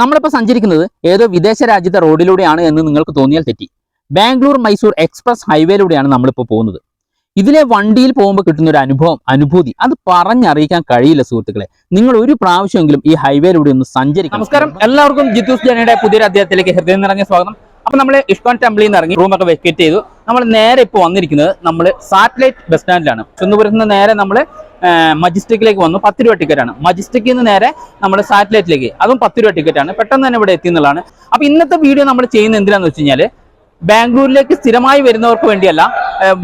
നമ്മളിപ്പോൾ സഞ്ചരിക്കുന്നത് ഏതോ വിദേശ രാജ്യത്തെ റോഡിലൂടെയാണ് എന്ന് നിങ്ങൾക്ക് തോന്നിയാൽ തെറ്റി. ബാംഗ്ലൂർ മൈസൂർ എക്സ്പ്രസ് ഹൈവേയിലൂടെയാണ് നമ്മളിപ്പോൾ പോകുന്നത്. ഇതിലെ വണ്ടിയിൽ പോകുമ്പോൾ കിട്ടുന്ന ഒരു അനുഭവം അനുഭൂതി അത് പറഞ്ഞറിയിക്കാൻ കഴിയില്ല സുഹൃത്തുക്കളെ. നിങ്ങൾ ഒരു പ്രാവശ്യമെങ്കിലും ഈ ഹൈവേയിലൂടെ ഒന്ന് സഞ്ചരിക്കും നമസ്കാരം. എല്ലാവർക്കും ജിത്തൂസ് ജനയുടെ പുതിയൊരു അദ്ദേഹത്തിലേക്ക് ഹൃദയം നിറഞ്ഞ സ്വാഗതം. അപ്പൊ നമ്മൾ ഇഷ്കോൺ ടെമ്പിളിൽ നിന്ന് ഇറങ്ങി റൂമൊക്കെ വെക്കേറ്റ് ചെയ്തു. നമ്മൾ നേരെ ഇപ്പൊ വന്നിരിക്കുന്നത് നമ്മൾ സാറ്റലൈറ്റ് ബസ് സ്റ്റാൻഡിലാണ് ചുന്നുപുരത്ത് നിന്ന് നേരെ നമ്മൾ മജിസ്റ്റിക്കിലേക്ക് വന്നു. പത്ത് രൂപ ടിക്കറ്റാണ് മജിസ്റ്റിക്കിൽ നിന്ന് നേരെ നമ്മൾ സാറ്റലൈറ്റിലേക്ക് അതും പത്ത് രൂപ ടിക്കറ്റാണ് പെട്ടെന്ന് തന്നെ ഇവിടെ എത്തി എന്നുള്ളതാണ്. അപ്പൊ ഇന്നത്തെ വീഡിയോ നമ്മൾ ചെയ്യുന്ന എന്തിനാന്ന് വെച്ച് ബാംഗ്ലൂരിലേക്ക് സ്ഥിരമായി വരുന്നവർക്ക് വേണ്ടിയല്ല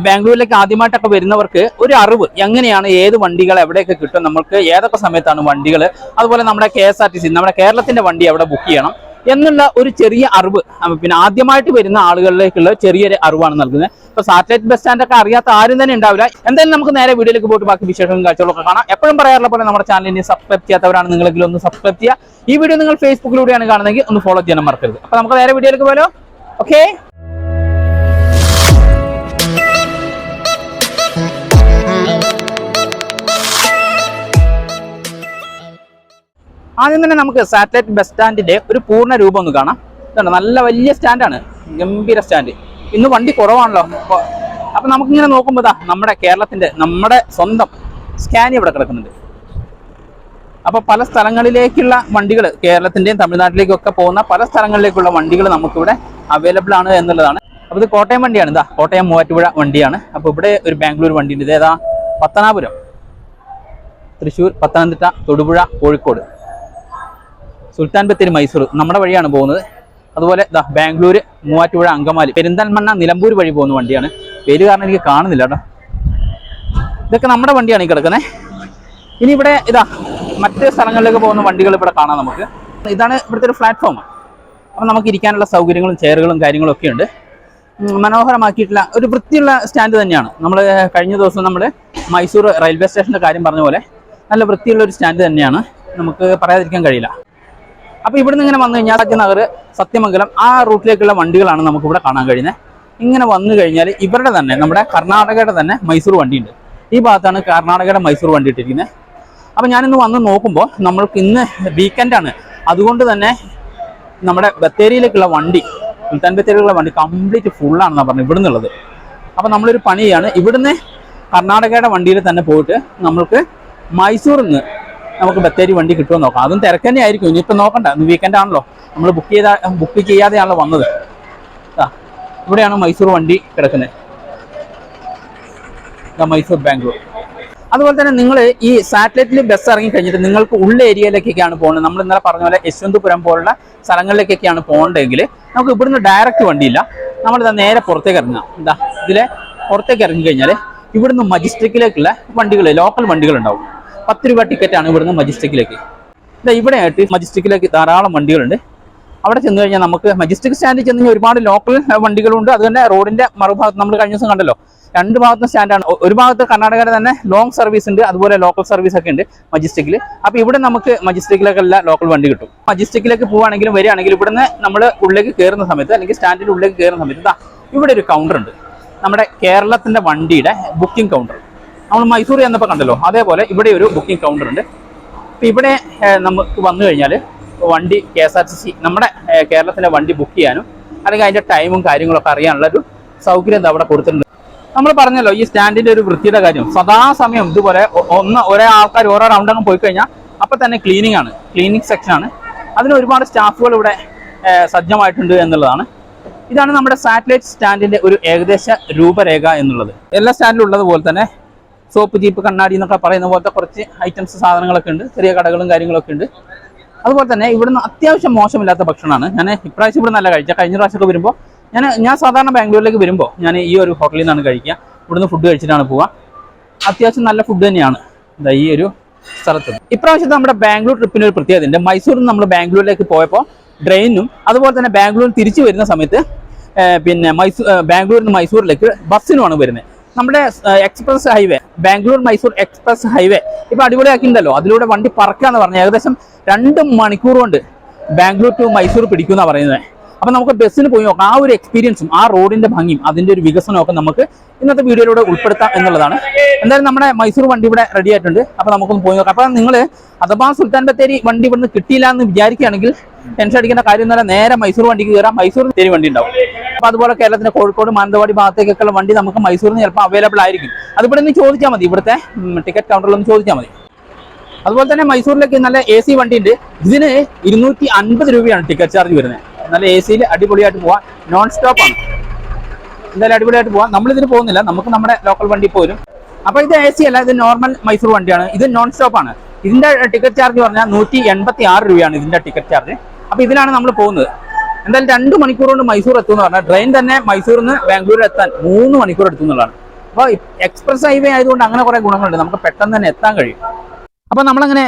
ബാംഗ്ലൂരിലേക്ക് ആദ്യമായിട്ടൊക്കെ വരുന്നവർക്ക് ഒരു അറിവ് എങ്ങനെയാണ് ഏത് വണ്ടികൾ എവിടെയൊക്കെ കിട്ടും നമുക്ക് ഏതൊക്കെ സമയത്താണ് വണ്ടികൾ അതുപോലെ നമ്മുടെ കെ നമ്മുടെ കേരളത്തിന്റെ വണ്ടി എവിടെ ബുക്ക് ചെയ്യണം. എന്നുള്ള ഒരു ചെറിയ അറിവ് പിന്നെ ആദ്യമായിട്ട് വരുന്ന ആളുകളിലേക്കുള്ള ചെറിയൊരു അറിവാണ് നൽകുന്നത്. ഇപ്പൊ സാറ്റലൈറ്റ് ബസ് സ്റ്റാൻഡ് ഒക്കെ അറിയാത്ത ആരും തന്നെ ഉണ്ടാവില്ല. എന്തായാലും നമുക്ക് നേരെ വീഡിയോയിലേക്ക് പോയിട്ട് ബാക്കി വിശേഷങ്ങളും കാഴ്ചകളൊക്കെ കാണാം. എപ്പോഴും പറയാറുള്ള പോലെ നമ്മുടെ ചാനലിനെ സബ്സ്ക്രൈബ് ചെയ്യാത്തവരാണ് നിങ്ങളെങ്കിലും ഒന്ന് സബ്സ്ക്രൈബ് ചെയ്യുക. ഈ വീഡിയോ നിങ്ങൾ ഫേസ്ബുക്കിലൂടെയാണ് കാണുന്നതെങ്കിൽ ഒന്ന് ഫോളോ ചെയ്യാൻ മറക്കരുത്. അപ്പൊ നമുക്ക് നേരെ വീഡിയോയിലേക്ക് പോലോ ഓക്കെ ആദ്യം തന്നെ നമുക്ക് സാറ്റലൈറ്റ് ബസ് സ്റ്റാൻഡിന്റെ ഒരു പൂർണ രൂപം ഒന്ന് കാണാം. ഇതുണ്ട് നല്ല വലിയ സ്റ്റാൻഡാണ് ഗംഭീര സ്റ്റാൻഡ്. ഇന്ന് വണ്ടി കുറവാണല്ലോ. അപ്പൊ നമുക്കിങ്ങനെ നോക്കുമ്പോൾ ദാ നമ്മുടെ കേരളത്തിന്റെ നമ്മുടെ സ്വന്തം സ്കാനി ഇവിടെ കിടക്കുന്നുണ്ട്. അപ്പൊ പല സ്ഥലങ്ങളിലേക്കുള്ള വണ്ടികൾ കേരളത്തിന്റെയും തമിഴ്നാട്ടിലേക്കും ഒക്കെ പോകുന്ന പല സ്ഥലങ്ങളിലേക്കുള്ള വണ്ടികൾ നമുക്കിവിടെ അവൈലബിൾ ആണ് എന്നുള്ളതാണ്. അപ്പൊ ഇത് കോട്ടയം വണ്ടിയാണ്. ഇതാ കോട്ടയം മൂവാറ്റുപുഴ വണ്ടിയാണ്. അപ്പൊ ഇവിടെ ഒരു ബാംഗ്ലൂർ വണ്ടിയുണ്ട്. ഇത് ഏതാ? പത്തനാപുരം. തൃശ്ശൂർ പത്തനംതിട്ട തൊടുപുഴ കോഴിക്കോട്. സുൽത്താൻ ബത്തേരി മൈസൂർ നമ്മുടെ വഴിയാണ് പോകുന്നത്. അതുപോലെ ദാ ബാംഗ്ലൂർ മൂവാറ്റുപുഴ അങ്കമാലി പെരിന്തൽമണ്ണ നിലമ്പൂർ വഴി പോകുന്ന വണ്ടിയാണ്. പേര് കാരണം എനിക്ക് കാണുന്നില്ല കേട്ടോ. ഇതൊക്കെ നമ്മുടെ വണ്ടിയാണ് ഈ കിടക്കുന്നത് ഇനി ഇവിടെ ഇതാ മറ്റ് സ്ഥലങ്ങളിലേക്ക് പോകുന്ന വണ്ടികൾ ഇവിടെ കാണാം നമുക്ക്. ഇതാണ് ഇവിടുത്തെ ഒരു പ്ലാറ്റ്ഫോം അപ്പം നമുക്ക് ഇരിക്കാനുള്ള സൗകര്യങ്ങളും ചെയറുകളും കാര്യങ്ങളും ഒക്കെ ഉണ്ട്. മനോഹരമാക്കിയിട്ടുള്ള ഒരു വൃത്തിയുള്ള സ്റ്റാൻഡ് തന്നെയാണ്. നമ്മൾ കഴിഞ്ഞ ദിവസം നമ്മൾ മൈസൂർ റെയിൽവേ സ്റ്റേഷന്റെ കാര്യം പറഞ്ഞ പോലെ നല്ല വൃത്തിയുള്ള ഒരു സ്റ്റാൻഡ് തന്നെയാണ്. നമുക്ക് പറയാതിരിക്കാൻ കഴിയില്ല. അപ്പോൾ ഇവിടുന്ന് ഇങ്ങനെ വന്നു കഴിഞ്ഞാൽ സത്യനഗർ സത്യമംഗലം ആ റൂട്ടിലേക്കുള്ള വണ്ടികളാണ് നമുക്ക് ഇവിടെ കാണാൻ കഴിയുന്നത്. ഇങ്ങനെ വന്നു കഴിഞ്ഞാൽ ഇവരുടെ തന്നെ നമ്മുടെ കർണാടകയുടെ തന്നെ മൈസൂർ വണ്ടിയുണ്ട്. ഈ ഭാഗത്താണ് കർണാടകയുടെ മൈസൂർ വണ്ടി ഇട്ടിരിക്കുന്നത്. അപ്പോൾ ഞാനിന്ന് വന്ന് നോക്കുമ്പോൾ നമ്മൾക്ക് ഇന്ന് വീക്കെൻഡ് ആണ്. അതുകൊണ്ട് തന്നെ നമ്മുടെ ബത്തേരിയിലേക്കുള്ള വണ്ടി മുൽത്താൻ ബത്തേരിയിലുള്ള വണ്ടി കംപ്ലീറ്റ് ഫുള്ളാണെന്നാണ് പറഞ്ഞത് ഇവിടെ നിന്നുള്ളത് അപ്പോൾ നമ്മളൊരു പണിയാണ് ഇവിടുന്ന് കർണാടകയുടെ വണ്ടിയിൽ തന്നെ പോയിട്ട് നമ്മൾക്ക് മൈസൂരിൽ നിന്ന് നമുക്ക് ബത്തേരി വണ്ടി കിട്ടുമോ നോക്കാം. അതും തിരക്ക് തന്നെ ആയിരിക്കും. ഇനിയിപ്പോൾ നോക്കണ്ട. വീക്കെൻഡ് ആണല്ലോ. നമ്മൾ ബുക്ക് ചെയ്ത ബുക്ക് ചെയ്യാതെയാണല്ലോ വന്നത്. ആ ഇവിടെയാണ് മൈസൂർ വണ്ടി കിടക്കുന്നത് മൈസൂർ ബാംഗ്ലൂർ. അതുപോലെ തന്നെ നിങ്ങൾ ഈ സാറ്റലൈറ്റിൽ ബസ് ഇറങ്ങി കഴിഞ്ഞിട്ട് നിങ്ങൾക്ക് ഉള്ള ഏരിയയിലേക്കൊക്കെയാണ് പോകുന്നത് നമ്മൾ ഇന്നലെ പറഞ്ഞ പോലെ യശ്വന്തപുരം പോലുള്ള സ്ഥലങ്ങളിലേക്കൊക്കെയാണ് പോകേണ്ടതെങ്കിൽ നമുക്ക് ഇവിടുന്ന് ഡയറക്റ്റ് വണ്ടിയില്ല. നമ്മൾ ഇതാ നേരെ പുറത്തേക്ക് ഇറങ്ങാം. എന്താ ഇതിലെ പുറത്തേക്ക് ഇറങ്ങി കഴിഞ്ഞാൽ ഇവിടുന്ന് മജിസ്ട്രിക്കിലേക്കുള്ള വണ്ടികൾ ലോക്കൽ വണ്ടികൾ ഉണ്ടാവും പത്ത് രൂപ ടിക്കറ്റാണ് ഇവിടുന്ന് മജിസ്റ്റിക്കിലേക്ക് ഇതാ ഇവിടെ ആയിട്ട് മജിസ്റ്റിക്കിലേക്ക് ധാരാളം വണ്ടികളുണ്ട്. അവിടെ ചെന്ന് കഴിഞ്ഞാൽ നമുക്ക് മജിസ്റ്റിക് സ്റ്റാൻഡിൽ ചെന്ന് കഴിഞ്ഞാൽ ഒരുപാട് ലോക്കൽ വണ്ടികളുണ്ട്. അത് തന്നെ റോഡിന്റെ മറുഭാഗത്ത് നമ്മൾ കഴിഞ്ഞ ദിവസം കണ്ടല്ലോ. രണ്ട് ഭാഗത്തും സ്റ്റാൻഡാണ് ഒരു ഭാഗത്ത് കർണാടകയുടെ തന്നെ ലോങ് സർവീസ് ഉണ്ട് അതുപോലെ ലോക്കൽ സർവീസ് ഒക്കെ ഉണ്ട് മജിസ്റ്റിക്കിൽ അപ്പോൾ ഇവിടെ നമുക്ക് മജിസ്റ്റിക്കിലേക്കല്ല ലോക്കൽ വണ്ടി കിട്ടും. മജിസ്റ്റിക്കിലേക്ക് പോവുകയാണെങ്കിലും വരികയാണെങ്കിലും ഇവിടുന്ന് നമ്മൾ ഉള്ളിലേക്ക് കയറുന്ന സമയത്ത് അല്ലെങ്കിൽ സ്റ്റാൻഡിന്റെ ഉള്ളിലേക്ക് കയറുന്ന സമയത്ത് ഇവിടെ ഒരു കൗണ്ടർ ഉണ്ട്. നമ്മുടെ കേരളത്തിന്റെ വണ്ടിയുടെ ബുക്കിംഗ് കൗണ്ടർ നമ്മൾ മൈസൂർ ചെന്നപ്പോൾ കണ്ടല്ലോ. അതേപോലെ ഇവിടെ ഒരു ബുക്കിംഗ് കൗണ്ടർ ഉണ്ട്. അപ്പം ഇവിടെ നമുക്ക് വന്നു കഴിഞ്ഞാൽ വണ്ടി K S R T C നമ്മുടെ കേരളത്തിലെ വണ്ടി ബുക്ക് ചെയ്യാനും അല്ലെങ്കിൽ അതിന്റെ ടൈമും കാര്യങ്ങളൊക്കെ അറിയാനുള്ള ഒരു സൗകര്യം അവിടെ കൊടുത്തിട്ടുണ്ട്. നമ്മൾ പറഞ്ഞല്ലോ ഈ സ്റ്റാൻഡിന്റെ ഒരു വൃത്തിയുടെ കാര്യം. സദാസമയം ഇതുപോലെ ഒന്ന് ഒരേ ആൾക്കാർ ഓരോ റൗണ്ട് അങ്ങ് പോയി കഴിഞ്ഞാൽ അപ്പം തന്നെ ക്ലീനിങ് ആണ്. ക്ലീനിങ് സെക്ഷൻ ആണ്. അതിന് ഒരുപാട് സ്റ്റാഫുകൾ ഇവിടെ സജ്ജമായിട്ടുണ്ട് എന്നുള്ളതാണ്. ഇതാണ് നമ്മുടെ സാറ്റലൈറ്റ് സ്റ്റാൻഡിന്റെ ഒരു ഏകദേശ രൂപരേഖ എന്നുള്ളത്. എല്ലാ സ്റ്റാൻഡിലും ഉള്ളതുപോലെ തന്നെ സോപ്പ് ജീപ്പ് കണ്ണാടി എന്നൊക്കെ പറയുന്ന പോലത്തെ കുറച്ച് ഐറ്റംസ് സാധനങ്ങളൊക്കെ ഉണ്ട്. ചെറിയ കടകളും കാര്യങ്ങളൊക്കെ ഉണ്ട്. അതുപോലെ തന്നെ ഇവിടുന്ന് അത്യാവശ്യം മോശമില്ലാത്ത ഭക്ഷണമാണ്. ഞാൻ ഇപ്രാവശ്യം ഇവിടെ നല്ല കഴിച്ച. കഴിഞ്ഞ പ്രാവശ്യമൊക്കെ വരുമ്പോൾ ഞാൻ ഞാൻ സാധാരണ ബാംഗ്ലൂരിലേക്ക് വരുമ്പോൾ ഞാൻ ഈ ഒരു ഹോട്ടലിൽ നിന്നാണ് കഴിക്കുക. ഇവിടുന്ന് ഫുഡ് കഴിച്ചിട്ടാണ് പോവുക. അത്യാവശ്യം നല്ല ഫുഡ് തന്നെയാണ് ഇതാ ഈ ഒരു സ്ഥലത്ത്. ഇപ്രാവശ്യത്തെ നമ്മുടെ ബാംഗ്ലൂർ ട്രിപ്പിന് ഒരു പ്രത്യേകത ഉണ്ട്. മൈസൂരിൽ നമ്മൾ ബാംഗ്ലൂരിലേക്ക് പോയപ്പോൾ ട്രെയിനും അതുപോലെ തന്നെ ബാംഗ്ലൂരിൽ തിരിച്ചു വരുന്ന സമയത്ത് പിന്നെ മൈസൂർ ബാംഗ്ലൂരിൽ നിന്ന് മൈസൂരിലേക്ക് ബസ്സിനുമാണ് വരുന്നത്. നമ്മുടെ express highway Bangalore Mysore express highway ഇപ്പൊ അടിപൊളിയാക്കിണ്ടല്ലോ. അതിലൂടെ വണ്ടി പറക്കാന്ന് പറഞ്ഞാൽ ഏകദേശം രണ്ട് മണിക്കൂർ കൊണ്ട് ബാംഗ്ലൂർ ടു മൈസൂർ പിടിക്കുന്ന പറയുന്നത് അപ്പൊ നമുക്ക് ബസ്സിന് പോയി നോക്കാം. ആ ഒരു എക്സ്പീരിയൻസും ആ റോഡിന്റെ ഭംഗിയും അതിന്റെ ഒരു വികസനവും ഒക്കെ നമുക്ക് ഇന്നത്തെ വീഡിയോയിലൂടെ ഉൾപ്പെടുത്താം എന്നുള്ളതാണ്. എന്തായാലും നമ്മുടെ മൈസൂർ വണ്ടി ഇവിടെ റെഡി ആയിട്ടുണ്ട്. അപ്പൊ നമുക്കൊന്ന് പോയി നോക്കാം. അപ്പൊ നിങ്ങൾ അഥവാ സുൽത്താൻ ബത്തേരി വണ്ടി ഇവിടുന്ന് കിട്ടിയില്ല എന്ന് വിചാരിക്കുകയാണെങ്കിൽ ടെൻഷൻ അടിക്കേണ്ട കാര്യം നേരെ മൈസൂർ വണ്ടിക്ക് കയറാം. മൈസൂർ തേരി വണ്ടി ഉണ്ടാവും. അപ്പൊ അതുപോലെ കേരളത്തിന്റെ കോഴിക്കോട് മാനന്തവാടി ഭാഗത്തേക്കൊക്കെയുള്ള വണ്ടി നമുക്ക് മൈസൂരിൽ നിന്ന് ചിലപ്പോൾ അവൈലബിൾ ആയിരിക്കും അതിവിടെ നിന്ന് ചോദിച്ചാൽ മതി. ഇവിടുത്തെ ടിക്കറ്റ് കൗണ്ടറിൽ ഒന്ന് ചോദിച്ചാൽ മതി. അതുപോലെ തന്നെ മൈസൂരിലേക്ക് നല്ല എ സി വണ്ടി ഉണ്ട് ഇതിന് ഇരുന്നൂറ്റി അൻപത് രൂപയാണ് ടിക്കറ്റ് ചാർജ് വരുന്നത്. നല്ല എ സിയിൽ അടിപൊളിയായിട്ട് പോവാം. നോൺ സ്റ്റോപ്പ് ആണ്. എന്തായാലും അടിപൊളിയായിട്ട് പോവാം. നമ്മൾ ഇതിന് പോകുന്നില്ല. നമുക്ക് നമ്മുടെ ലോക്കൽ വണ്ടി പോലും അപ്പൊ ഇത് എ സി അല്ല ഇത് നോർമൽ മൈസൂർ വണ്ടിയാണ്. ഇത് നോൺ സ്റ്റോപ്പ് ആണ്. ഇതിന്റെ ടിക്കറ്റ് ചാർജ് പറഞ്ഞാൽ നൂറ്റി എൺപത്തി ആറ് രൂപയാണ് ഇതിന്റെ ടിക്കറ്റ് ചാർജ് അപ്പൊ ഇതിലാണ് നമ്മൾ പോകുന്നത്. എന്തായാലും രണ്ട് മണിക്കൂർ കൊണ്ട് മൈസൂർ എത്തും എന്ന് പറഞ്ഞാൽ ട്രെയിൻ തന്നെ മൈസൂരിൽ നിന്ന് ബാംഗ്ലൂരിൽ എത്താൻ മൂന്ന് മണിക്കൂർ എടുത്തുന്നുള്ളതാണ്. അപ്പോൾ എക്സ്പ്രസ് ഹൈവേ ആയതുകൊണ്ട് അങ്ങനെ കുറെ ഗുണങ്ങളുണ്ട്. നമുക്ക് പെട്ടെന്ന് തന്നെ എത്താൻ കഴിയും. അപ്പോൾ നമ്മളങ്ങനെ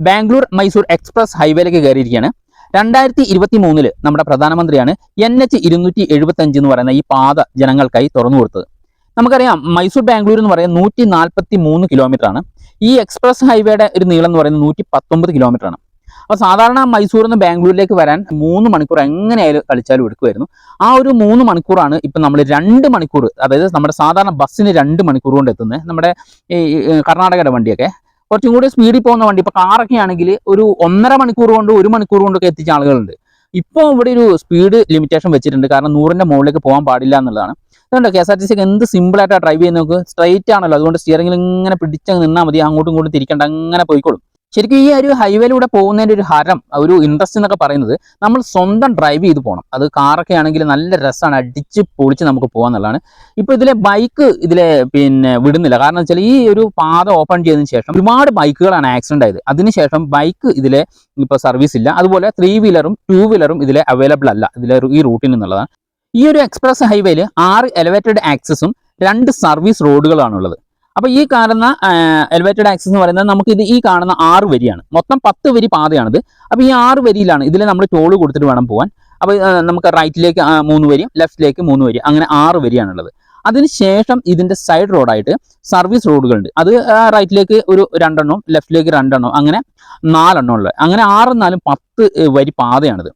ബാംഗ്ലൂർ മൈസൂർ എക്സ്പ്രസ് ഹൈവേയിലേക്ക് കയറിയിരിക്കുകയാണ്. രണ്ടായിരത്തി ഇരുപത്തി മൂന്നിൽ നമ്മുടെ പ്രധാനമന്ത്രിയാണ് എൻ എച്ച് ഇരുന്നൂറ്റി എഴുപത്തി അഞ്ച് എന്ന് പറയുന്ന ഈ പാത ജനങ്ങൾക്കായി തുറന്നു കൊടുത്തത്. നമുക്കറിയാം മൈസൂർ ബാംഗ്ലൂർ എന്ന് പറയുന്നത് നൂറ്റി നാൽപ്പത്തി മൂന്ന് കിലോമീറ്റർ ആണ്. ഈ എക്സ്പ്രസ് ഹൈവേയുടെ ഒരു നീളം എന്ന് പറയുന്നത് നൂറ്റി പത്തൊമ്പത് കിലോമീറ്റർ ആണ്. അപ്പോൾ സാധാരണ മൈസൂരിൽ നിന്ന് ബാംഗ്ലൂരിലേക്ക് വരാൻ മൂന്ന് മണിക്കൂർ എങ്ങനെയായാലും കളിച്ചാലും എടുക്കുമായിരുന്നു. ആ ഒരു മൂന്ന് മണിക്കൂറാണ് ഇപ്പം നമ്മൾ രണ്ട് മണിക്കൂർ അതായത് നമ്മുടെ സാധാരണ ബസ്സിന് രണ്ട് മണിക്കൂർ കൊണ്ട് എത്തുന്നത്. നമ്മുടെ ഈ കർണാടകയുടെ വണ്ടിയൊക്കെ. കുറച്ചും കൂടി സ്പീഡിൽ പോകുന്ന വണ്ടി ഇപ്പോൾ കാറൊക്കെ ആണെങ്കിൽ ഒരു ഒന്നര മണിക്കൂർ കൊണ്ട് ഒരു മണിക്കൂർ കൊണ്ടൊക്കെ എത്തിച്ച ആളുകളുണ്ട്. ഇപ്പോൾ ഇവിടെ ഒരു സ്പീഡ് ലിമിറ്റേഷൻ വെച്ചിട്ടുണ്ട്. കാരണം നൂറിന്റെ മുകളിലേക്ക് പോകാൻ പാടില്ല എന്നുള്ളതാണ്. അതുകൊണ്ട് കെ എസ് ആർ ടി സിക്ക് എന്ത് സിമ്പിളായിട്ടാണ് ഡ്രൈവ് ചെയ്യുന്ന സ്ട്രൈറ്റ് ആണല്ലോ. അതുകൊണ്ട് സ്റ്റിയറിംഗിൽ ഇങ്ങനെ പിടിച്ചങ്ങ് നിന്നാൽ മതി. അങ്ങോട്ടും ഇങ്ങോട്ടും തിരിക്കേണ്ട. അങ്ങനെ പോയിക്കോളും. ശരിക്കും ഈ ഒരു ഹൈവേയിലൂടെ പോകുന്നതിന്റെ ഒരു ഹരം ഒരു ഇൻട്രസ്റ്റ് എന്നൊക്കെ പറയുന്നത് നമ്മൾ സ്വന്തം ഡ്രൈവ് ചെയ്ത് പോകണം അത് കാറൊക്കെ ആണെങ്കിൽ നല്ല രസമാണ് അടിച്ച് പൊളിച്ച് നമുക്ക് പോകാന്നുള്ളതാണ് ഇപ്പോൾ ഇതിലെ ബൈക്ക് ഇതിലെ പിന്നെ വിടുന്നില്ല. കാരണം വെച്ചാൽ ഈ ഒരു പാത ഓപ്പൺ ചെയ്തതിന് ശേഷം ഒരുപാട് ബൈക്കുകളാണ് ആക്സിഡന്റ് ആയത്. അതിനുശേഷം ബൈക്ക് ഇതിലെ ഇപ്പോൾ സർവീസ് ഇല്ല. അതുപോലെ ത്രീ വീലറും ടൂ വീലറും ഇതിലെ അവൈലബിൾ അല്ല. ഇതിലെ ഈ റൂട്ടിൽ നിന്നുള്ളതാണ് ഈ ഒരു എക്സ്പ്രസ് ഹൈവേയിൽ ആറ് എലവേറ്റഡ് ആക്സസും രണ്ട് സർവീസ് റോഡുകളാണുള്ളത് അപ്പൊ ഈ കാണുന്ന എലിവേറ്റഡ് ആക്സസ് എന്ന് പറയുന്നത് നമുക്ക് ഇത് ഈ കാണുന്ന ആറ് വരിയാണ്. മൊത്തം പത്ത് വരി പാതയാണിത്. അപ്പൊ ഈ ആറ് വരിയിലാണ് ഇതിൽ നമ്മൾ ടോൾ കൊടുത്തിട്ട് വേണം പോകാൻ അപ്പൊ നമുക്ക് റൈറ്റിലേക്ക് മൂന്ന് വരി ലെഫ്റ്റിലേക്ക് മൂന്ന് വരി അങ്ങനെ ആറ് വരിയാണുള്ളത്. അതിനുശേഷം ഇതിന്റെ സൈഡ് റോഡായിട്ട് സർവീസ് റോഡുകളുണ്ട് അത് റൈറ്റിലേക്ക് ഒരു രണ്ടെണ്ണം ലെഫ്റ്റിലേക്ക് രണ്ടെണ്ണം അങ്ങനെ നാലെണ്ണം ഉള്ളത്. അങ്ങനെ ആറും നാലും പത്ത് വരി പാതയാണിത്.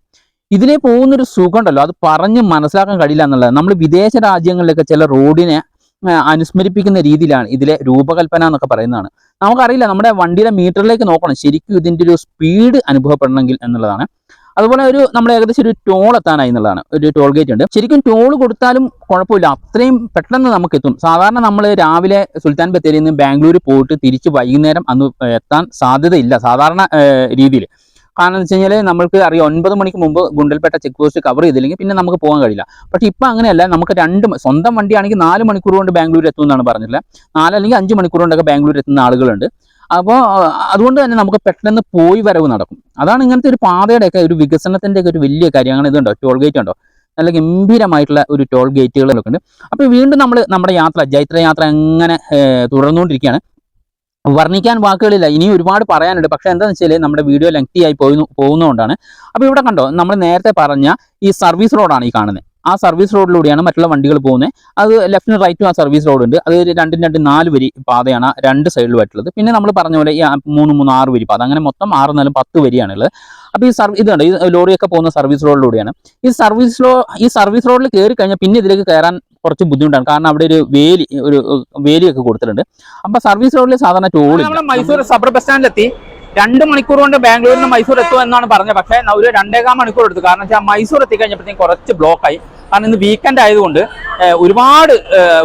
ഇതിലേ പോകുന്നൊരു സുഖം ഉണ്ടല്ലോ അത് പറഞ്ഞ് മനസ്സിലാക്കാൻ കഴിയില്ല എന്നുള്ളത്. നമ്മൾ വിദേശ രാജ്യങ്ങളിലൊക്കെ ചില റോഡിനെ അനുസ്മരിപ്പിക്കുന്ന രീതിയിലാണ് ഇതിലെ രൂപകൽപ്പന എന്നൊക്കെ പറയുന്നതാണ്. നമുക്കറിയില്ല നമ്മുടെ വണ്ടിയുടെ മീറ്ററിലേക്ക് നോക്കണം. ശരിക്കും ഇതിന്റെ ഒരു സ്പീഡ് അനുഭവപ്പെടണമെങ്കിൽ എന്നുള്ളതാണ്. അതുപോലെ ഒരു നമ്മൾ ഏകദേശം ഒരു ടോൾ എത്താനായി എന്നുള്ളതാണ്. ഒരു ടോൾ ഗേറ്റ് ഉണ്ട്. ശരിക്കും ടോൾ കൊടുത്താലും കുഴപ്പമില്ല. അത്രയും പെട്ടെന്ന് നമുക്ക് എത്തും സാധാരണ നമ്മൾ രാവിലെ സുൽത്താൻ ബത്തേരിയിൽ നിന്ന് ബാംഗ്ലൂർ പോയിട്ട് തിരിച്ച് വൈകുന്നേരം അന്ന് എത്താൻ സാധ്യതയില്ല. സാധാരണ രീതിയിൽ. കാരണം എന്ന് വെച്ച് കഴിഞ്ഞാൽ നമ്മൾക്ക് അറിയാം ഒൻപത് മണിക്ക് മുമ്പ് ഗുണ്ടൽപേട്ട ചെക്ക് പോസ്റ്റ് കവർ ചെയ്തില്ലെങ്കിൽ പിന്നെ നമുക്ക് പോകാൻ കഴിയില്ല. പക്ഷേ ഇപ്പം അങ്ങനെയല്ല നമുക്ക് രണ്ട് സ്വന്തം വണ്ടിയാണെങ്കിൽ നാല് മണിക്കൂർ കൊണ്ട് ബാംഗ്ലൂർ എത്തും എന്നാണ് പറഞ്ഞിട്ടുള്ളത്. നാല് അല്ലെങ്കിൽ അഞ്ച് മണിക്കൂർ കൊണ്ടൊക്കെ ബാംഗ്ലൂർ എത്തുന്ന ആളുകളുണ്ട്. അപ്പോൾ അതുകൊണ്ട് തന്നെ നമുക്ക് പെട്ടെന്ന് പോയി വരവ് നടക്കും. അതാണ് ഇങ്ങനത്തെ ഒരു പാതയുടെയൊക്കെ ഒരു വികസനത്തിന്റെ ഒക്കെ ഒരു വലിയ കാര്യം. അങ്ങനെ ഇതുണ്ടോ? ടോൾ ഗേറ്റ് ഉണ്ടോ? നല്ല ഗംഭീരമായിട്ടുള്ള ഒരു ടോൾ ഗേറ്റുകളൊക്കെ ഉണ്ട്. അപ്പോൾ വീണ്ടും നമ്മൾ നമ്മുടെ യാത്ര ജൈത്ര യാത്ര എങ്ങനെ തുടർന്നുകൊണ്ടിരിക്കുകയാണ്. വർണിക്കാൻ വാക്കുകളില്ല. ഇനി ഒരുപാട് പറയാനുണ്ട്. പക്ഷെ എന്താണെന്ന് വെച്ചാൽ നമ്മുടെ വീഡിയോ ലെങ്തി ആയി പോയി പോകുന്നതുകൊണ്ടാണ്. അപ്പോൾ ഇവിടെ കണ്ടോ നമ്മൾ നേരത്തെ പറഞ്ഞ ഈ സർവീസ് റോഡാണ് ഈ കാണുന്നത് ആ സർവീസ് റോഡിലൂടെയാണ് മറ്റുള്ള വണ്ടികൾ പോകുന്നത്. അത് ലെഫ്റ്റിനും റൈറ്റും ആ സർവീസ് റോഡ് ഉണ്ട്. അത് രണ്ടും രണ്ട് നാല് വരി പാതയാണ് ആ രണ്ട് സൈഡിലുമായിട്ടുള്ളത് പിന്നെ നമ്മൾ പറഞ്ഞ പോലെ ഈ മൂന്ന് മൂന്ന് ആറ് വരി പാത. അങ്ങനെ മൊത്തം ആറ് നാലും പത്ത് വരിയാണുള്ളത് അപ്പോൾ ഈ സർവീസ് ഇതുണ്ട്. ഈ ലോറിയൊക്കെ പോകുന്ന സർവീസ് റോഡിലൂടെയാണ് ഈ സർവീസ് റോ ഈ സർവീസ് റോഡിൽ കയറി കഴിഞ്ഞാൽ പിന്നെ ഇതിലേക്ക് കയറാൻ കുറച്ച് ബുദ്ധിമുട്ടാണ്. കാരണം അവിടെ ഒരു വേലി ഒരു വേലിയൊക്കെ കൊടുത്തിട്ടുണ്ട്. അപ്പോൾ സർവീസ് റോഡിൽ സാധാരണ നമ്മൾ മൈസൂർ സബർ ബസ് സ്റ്റാൻഡിലെത്തി രണ്ട് മണിക്കൂർ കൊണ്ട് ബാംഗ്ലൂരിൽ നിന്ന് മൈസൂർ എത്തും എന്നാണ് പറഞ്ഞത്. പക്ഷേ ഒരു രണ്ടേകാൽ മണിക്കൂർ എടുത്തു. കാരണം വെച്ചാൽ മൈസൂർ എത്തിക്കഴിഞ്ഞപ്പോഴത്തേക്കും കുറച്ച് ബ്ലോക്കായി കാരണം ഇന്ന് വീക്കെൻഡ് ആയതുകൊണ്ട് ഒരുപാട്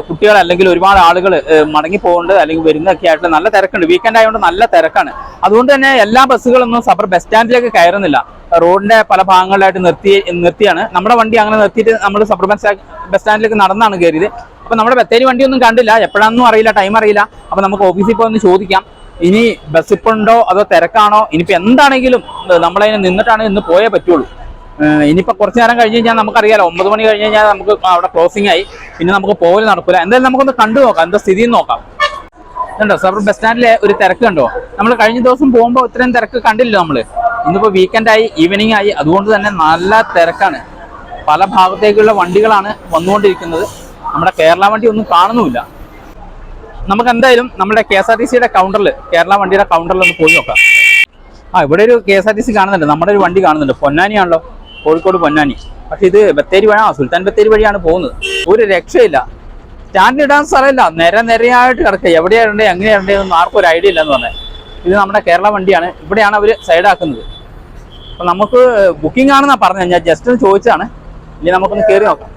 കുട്ടികൾ അല്ലെങ്കിൽ ഒരുപാട് ആളുകൾ മടങ്ങി പോകേണ്ടത് അല്ലെങ്കിൽ വരുന്നതൊക്കെ ആയിട്ട് നല്ല തിരക്കുണ്ട്. വീക്കെൻഡ് ആയതുകൊണ്ട് നല്ല തിരക്കാണ്. അതുകൊണ്ട് തന്നെ എല്ലാ ബസ്സുകളൊന്നും സബർ ബസ് സ്റ്റാൻഡിലേക്ക് കയറുന്നില്ല. റോഡിന്റെ പല ഭാഗങ്ങളിലായിട്ട് നിർത്തി നിർത്തിയാണ്. നമ്മുടെ വണ്ടി അങ്ങനെ നിർത്തിയിട്ട് നമ്മൾ സബർ ബസ് സ്റ്റാൻഡിലേക്ക് നടന്നാണ് കയറിയത് അപ്പൊ നമ്മുടെ ബത്തേരി വണ്ടിയൊന്നും കണ്ടില്ല. എപ്പോഴാണെന്നും അറിയില്ല ടൈം അറിയില്ല. അപ്പൊ നമുക്ക് ഓഫീസിൽ പോയി ഒന്ന് ചോദിക്കാം. ഇനി ബസ്സിപ്പുണ്ടോ അതോ തിരക്കാണോ? ഇനിയിപ്പോ എന്താണെങ്കിലും നമ്മളതിനെ നിന്നിട്ടാണ് ഇന്ന് പോയേ പറ്റുള്ളൂ. ഇനിയിപ്പോൾ ഇനിയിപ്പോ കുറച്ച് നേരം കഴിഞ്ഞ് കഴിഞ്ഞാൽ നമുക്കറിയാലോ ഒമ്പത് മണി കഴിഞ്ഞ് കഴിഞ്ഞാൽ നമുക്ക് അവിടെ ക്ലോസിംഗ് ആയി. പിന്നെ നമുക്ക് പോകൽ നടക്കില്ല എന്തായാലും നമുക്കൊന്ന് കണ്ടു നോക്കാം എന്താ സ്ഥിതി നോക്കാം. കണ്ടോ സബർ ബസ് സ്റ്റാൻഡിലെ ഒരു തിരക്ക് കണ്ടോ? നമ്മൾ കഴിഞ്ഞ ദിവസം പോകുമ്പോൾ ഇത്രയും തിരക്ക് കണ്ടില്ല നമ്മൾ ഇന്നിപ്പോ വീക്കെൻഡ് ആയി ഈവനിങ് ആയി. അതുകൊണ്ട് തന്നെ നല്ല തിരക്കാണ്. പല ഭാഗത്തേക്കുള്ള വണ്ടികളാണ് വന്നുകൊണ്ടിരിക്കുന്നത്. നമ്മുടെ കേരള വണ്ടി ഒന്നും കാണുന്നുമില്ല. നമുക്ക് എന്തായാലും നമ്മുടെ കെ എസ് ആർ ടി സിയുടെ കൗണ്ടറിൽ കേരള വണ്ടിയുടെ കൗണ്ടറിൽ ഒന്ന് പോയി നോക്കാം. ആ ഇവിടെ ഒരു K S R T C കാണുന്നുണ്ട്. നമ്മുടെ ഒരു വണ്ടി കാണുന്നുണ്ട്. പൊന്നാനിയാണല്ലോ കോഴിക്കോട് പൊന്നാനി. പക്ഷെ ഇത് ബത്തേരി വഴി ആ സുൽത്താൻ ബത്തേരി വഴിയാണ് പോകുന്നത്. ഒരു രക്ഷയില്ല. സ്റ്റാൻഡ് ഇടാൻ സ്ഥലമില്ല. നിര നിരയായിട്ട് കിടക്കുക. എവിടെയാണ് എന്നൊന്നും ആർക്കും ഒരു ഐഡിയ ഇല്ലെന്ന് പറഞ്ഞത് ഇത് നമ്മുടെ കേരള വണ്ടിയാണ്. ഇവിടെയാണ് അവർ സൈഡാക്കുന്നത്. അപ്പം നമുക്ക് ബുക്കിംഗ് ആണെന്നാണ് പറഞ്ഞത്. ഞാൻ ജസ്റ്റ് ഒന്ന് ചോദിച്ചാണ് ഇനി നമുക്കൊന്ന് കയറി നോക്കാം.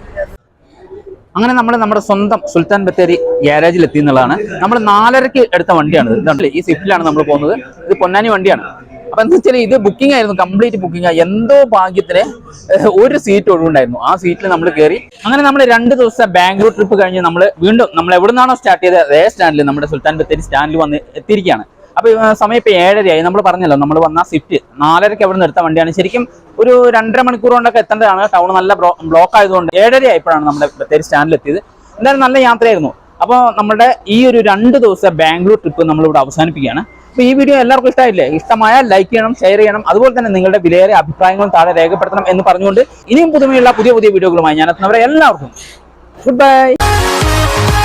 അങ്ങനെ നമ്മൾ നമ്മുടെ സ്വന്തം സുൽത്താൻ ബത്തേരി ഗ്യാരേജിൽ എത്തി എന്നുള്ളതാണ് നമ്മൾ നാലരയ്ക്ക് എടുത്ത വണ്ടിയാണ്. ഇതാണ് ഈ സിഫ്റ്റിലാണ് നമ്മൾ പോകുന്നത്. ഇത് പൊന്നാനി വണ്ടിയാണ്. അപ്പൊ എന്താ വെച്ചാൽ ഇത് ബുക്കിംഗ് ആയിരുന്നു കംപ്ലീറ്റ് ബുക്കിംഗ് ആയി എന്തോ ഭാഗ്യത്തിന് ഒരു സീറ്റ് ഒഴിവുണ്ടായിരുന്നു. ആ സീറ്റിൽ നമ്മൾ കയറി അങ്ങനെ നമ്മൾ രണ്ട് ദിവസം ബാംഗ്ലൂർ ട്രിപ്പ് കഴിഞ്ഞ് നമ്മൾ വീണ്ടും നമ്മൾ എവിടെ നിന്നാണോ സ്റ്റാർട്ട് ചെയ്തത് അതേ സ്റ്റാൻഡിൽ നമ്മുടെ സുൽത്താൻ ബത്തേരി സ്റ്റാൻഡിൽ വന്ന് എത്തിയിരിക്കുകയാണ്. അപ്പൊ ഈ, ആ, സമയം ഇപ്പൊ ഏഴരയായി. നമ്മൾ പറഞ്ഞല്ലോ നമ്മൾ വന്ന സ്വിഫ്റ്റ് നാലരയ്ക്ക് അവിടെ നിന്ന് എടുത്ത വണ്ടിയാണ്. ശരിക്കും ഒരു രണ്ടര മണിക്കൂർ കൊണ്ടൊക്കെ എത്തേണ്ടതാണ് ടൗൺ നല്ല ബ്ലോക്ക് ആയതുകൊണ്ട് ഏഴര ആയപ്പോഴാണ് നമ്മുടെ ബത്തേരി സ്റ്റാൻഡിൽ എത്തിയത്. എന്തായാലും നല്ല യാത്രയായിരുന്നു. അപ്പോൾ നമ്മുടെ ഈ ഒരു രണ്ട് ദിവസത്തെ ബാംഗ്ലൂർ ട്രിപ്പ് നമ്മൾ ഇവിടെ അവസാനിപ്പിക്കുകയാണ്. അപ്പോൾ ഈ വീഡിയോ എല്ലാവർക്കും ഇഷ്ടമായില്ലേ ഇഷ്ടമായാൽ ലൈക്ക് ചെയ്യണം ഷെയർ ചെയ്യണം. അതുപോലെ തന്നെ നിങ്ങളുടെ വിലയേറെ അഭിപ്രായങ്ങളും താഴെ രേഖപ്പെടുത്തണം എന്ന് പറഞ്ഞുകൊണ്ട് ഇനിയും പുതുമയുള്ള പുതിയ പുതിയ വീഡിയോകളുമായി ഞാൻ എത്തുന്നവരെ എല്ലാവർക്കും. Good bye